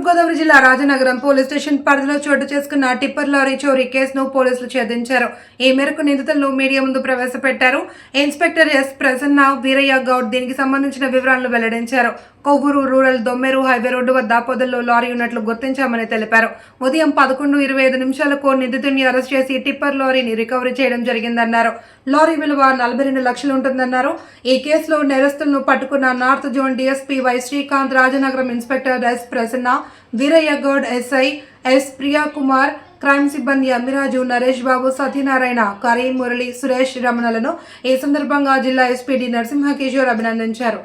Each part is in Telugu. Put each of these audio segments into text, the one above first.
తూర్పుగోదావరి జిల్లా రాజనగరం పోలీస్ స్టేషన్ పరిధిలో చోటు చేసుకున్న టిప్పర్ లారీ చోరీ కేసును పోలీసులు ఛేదించారు. ఈ మేరకు నిందితులను మీడియా ముందు ప్రవేశపెట్టారు. ఇన్స్పెక్టర్ ఎస్ ప్రసన్న వీరయ్య గౌడ్ దీనికి సంబంధించిన వివరాలను వెల్లడించారు. Kovvur rural Dommeru highway road వద్ద పొదల్లో లారీ ఉన్నట్లు గుర్తించామని తెలిపారు. ఉదయం పదకొండు ఇరవై ఐదు నిమిషాలకు నిందితుడిని అరెస్ట్ చేసి టిప్పర్ లారీని రికవరీ చేయడం జరిగిందన్నారు. లారీ విలువ నలభై రెండు లక్షలు ఉంటుందన్నారు. ఈ కేసులో నేరస్తులను పట్టుకున్న north zone DSP Y Srikanth Rajanagaram inspector S Prasanna Veeraiah Goud SI S Priya Kumar crime సిబ్బంది అమ్మిరాజు నరేష్ బాబు సత్యనారాయణ కరీం మురళి సురేష్ రమణలను ఈ సందర్భంగా జిల్లా ఎస్పీడి నరసింహ కిషోర్ అభినందించారు.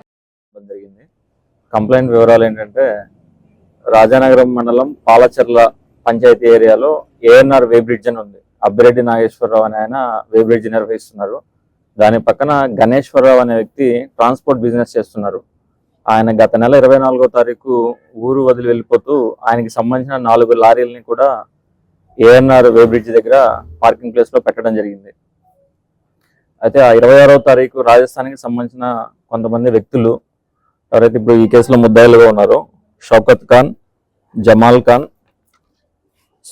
కంప్లైంట్ వివరాలు ఏంటంటే రాజానగరం మండలం పాలచర్ల పంచాయతీ ఏరియాలో ఏఎన్ఆర్ వే బ్రిడ్జ్ అని ఉంది. అబ్బిరెడ్డి నాగేశ్వరరావు అని ఆయన వే బ్రిడ్జ్ నిర్వహిస్తున్నారు. దాని పక్కన గణేశ్వరరావు అనే వ్యక్తి ట్రాన్స్పోర్ట్ బిజినెస్ చేస్తున్నారు. ఆయన గత నెల ఇరవై నాలుగో తారీఖు ఊరు వదిలి వెళ్ళిపోతూ ఆయనకి సంబంధించిన నాలుగు లారీలని కూడా ఏఎన్ఆర్ వే బ్రిడ్జ్ దగ్గర పార్కింగ్ ప్లేస్లో పెట్టడం జరిగింది. అయితే ఆ ఇరవై ఆరో తారీఖు రాజస్థాన్కి సంబంధించిన కొంతమంది వ్యక్తులు ఎవరైతే ఇప్పుడు ఈ కేసులో ముద్దాయిలుగా ఉన్నారో షౌకత్ ఖాన్ జమాల్ ఖాన్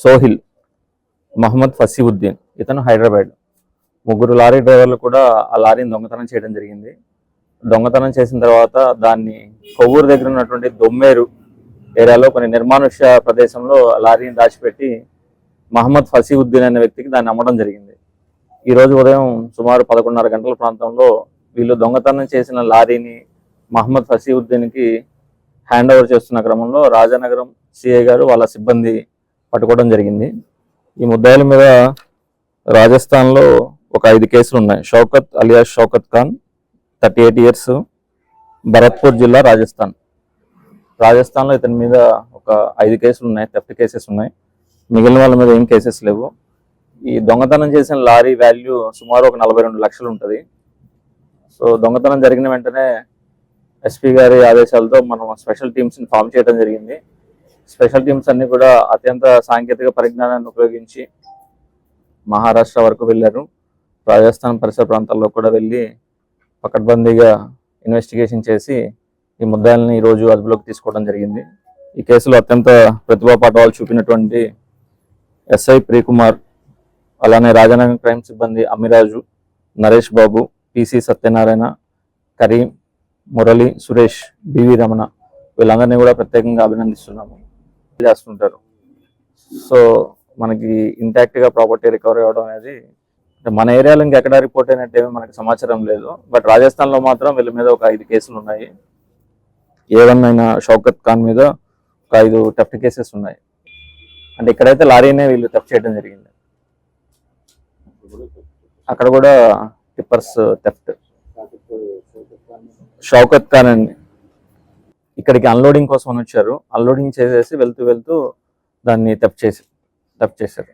సోహిల్ మహమ్మద్ ఫసీవుద్దీన్ ఇతను హైదరాబాద్. ముగ్గురు లారీ డ్రైవర్లు కూడా ఆ లారీని దొంగతనం చేయడం జరిగింది. దొంగతనం చేసిన తర్వాత దాన్ని కొవ్వూరు దగ్గర ఉన్నటువంటి దొమ్మేరు ఏరియాలో కొన్ని నిర్మానుష్య ప్రదేశంలో లారీని దాచిపెట్టి మహమ్మద్ ఫసీవుద్దీన్ అనే వ్యక్తికి దాన్ని అమ్మడం జరిగింది. ఈ రోజు ఉదయం సుమారు పదకొండున్నర గంటల ప్రాంతంలో వీళ్ళు దొంగతనం చేసిన లారీని మహమ్మద్ ఫసీవుద్దీన్కి హ్యాండ్ ఓవర్ చేస్తున్న క్రమంలో రాజానగరం సిఐ గారు వాళ్ళ సిబ్బంది పట్టుకోవడం జరిగింది. ఈ ముద్దాయిల మీద రాజస్థాన్లో ఒక ఐదు కేసులు ఉన్నాయి Shaukat alias Shaukat Khan thirty eight years Bharatpur జిల్లా రాజస్థాన్. రాజస్థాన్లో ఇతని మీద ఒక ఐదు కేసులు ఉన్నాయి థెఫ్ట్ కేసెస్ ఉన్నాయి. మిగిలిన వాళ్ళ మీద ఏం కేసెస్ లేవు. ఈ దొంగతనం చేసిన లారీ వాల్యూ సుమారు ఒక నలభై రెండు లక్షలు ఉంటుంది. సో దొంగతనం జరిగిన వెంటనే ఎస్పీ గారి ఆదేశాలతో మనం స్పెషల్ టీమ్స్ని ఫామ్ చేయడం జరిగింది. స్పెషల్ టీమ్స్ అన్ని కూడా అత్యంత సాంకేతిక పరిజ్ఞానాన్ని ఉపయోగించి మహారాష్ట్ర వరకు వెళ్ళారు. రాజస్థాన్ పరిసర ప్రాంతాల్లో కూడా వెళ్ళి పకడ్బందీగా ఇన్వెస్టిగేషన్ చేసి ఈ ముద్దాయిల్ని ఈరోజు అదుపులోకి తీసుకోవడం జరిగింది. ఈ కేసులో అత్యంత ప్రతిభా పాఠవాలు చూపినటువంటి ఎస్ఐ ప్రియకుమార్ అలానే రాజానగరం క్రైమ్ సిబ్బంది అమ్మిరాజు నరేష్ బాబు పిసి సత్యనారాయణ కరీం మురళి సురేష్ బివి రమణ వీళ్ళందరినీ కూడా ప్రత్యేకంగా అభినందిస్తున్నాము. చేస్తుంటారు. సో మనకి ఇంటాక్ట్గా ప్రాపర్టీ రికవరీ అవ్వడం అనేది మన ఏరియాలో ఇంకా ఎక్కడ రిపోర్ట్ అయినట్టు ఏమీ మనకి సమాచారం లేదు. బట్ రాజస్థాన్లో మాత్రం వీళ్ళ మీద ఒక ఐదు కేసులు ఉన్నాయి. ఏవన్నైనా షౌకత్ ఖాన్ మీద ఒక ఐదు టెఫ్ట్ కేసెస్ ఉన్నాయి. అంటే ఇక్కడైతే లారీనే వీళ్ళు టెఫ్ట్ చేయడం జరిగింది. అక్కడ కూడా టిప్పర్స్ టెఫ్ట్. షౌకత్ ఖాన్ అండి. ఇక్కడికి అన్లోడింగ్ కోసం అని వచ్చారు. అన్లోడింగ్ చేసేసి వెళ్తూ వెళ్తూ దాన్ని తప్పు చేసి తప్పు చేశారు.